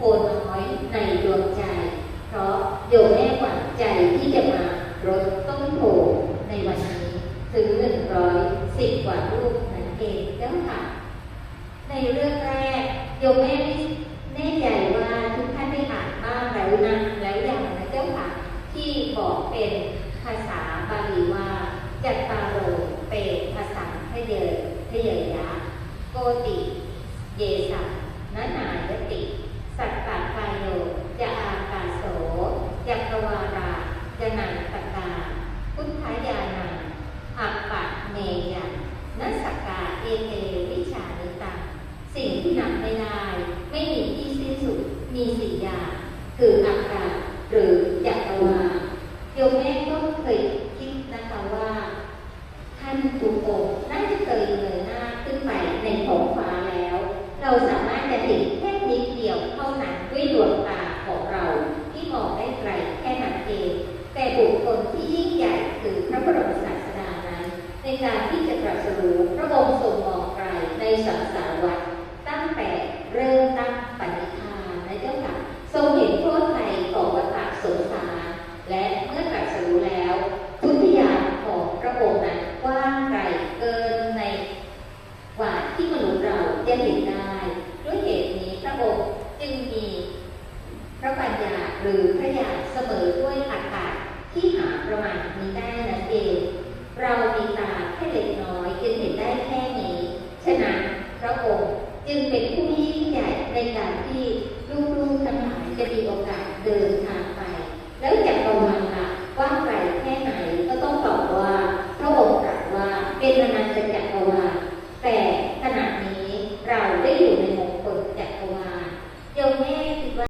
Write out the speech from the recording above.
โพน้อยในดวงใจ เพราะโยมแม่หวังใจที่จะมาลดต้นโพในวันนี้ถึงหนึ่งร้อยสิบกว่ารูปนั่นเองเจ้าค่ะ ในเรื่องแรกโยมแม่ไม่แน่ใจว่าทุกท่านได้อ่านบ้างแล้วนะแล้วอย่างนะเจ้าค่ะ ที่บอกเป็นภาษาบาลีว่าจัตตาโรเปภาษาทเยอทเยยะโกติ เยสะนานายติ สัตตากายโยจะอากาโสจักร วาราจะนันตกาพุทธายานังอัปปะเมยันนัสสกาเอเตวิชานิตังสิ่งที่นำไม่ได้ไม่มีที่สิ้นสุดมีสี่อย่างคืออากาศหรือจักรวาลโยมแม่ก็เคยคิดนะคะว่า ท่านทุกองค์น่าจะเคยเงยหน้าขึ้นไปในท้องฟ้าแล้ว เราสามารถจะเห็นแค่นิดเดียวเท่านั้นด้วยดวงตาของเรา ที่มองได้ไกลแค่นั้นเอง แต่บุคคลที่ยิ่งใหญ่คือพระบรมศาสดานั้น ในการที่จะตรัสรู้พระองค์ทรงมองไกลในสังสารวัฏตั้งแต่เริ่มตั้งปณิธานนะเจ้าค่ะทรงเห็นโทษภัยของวัฏสงสารและเมื่อตรัสรู้แล้วทุติยานของพระองค์นั้นกว้างไกลเกินในกว่าที่มนุษย์เราจะเห็นได้ด้วยเหตุนี้พระองค์จึงมีพระปัญญาหรือพระญาณเสมอด้วยอากาศที่หาประมาณนี้ได้นั่นเอง เรามี จึงเป็นผู้ยิ่งใหญ่ในการที่ลูกๆ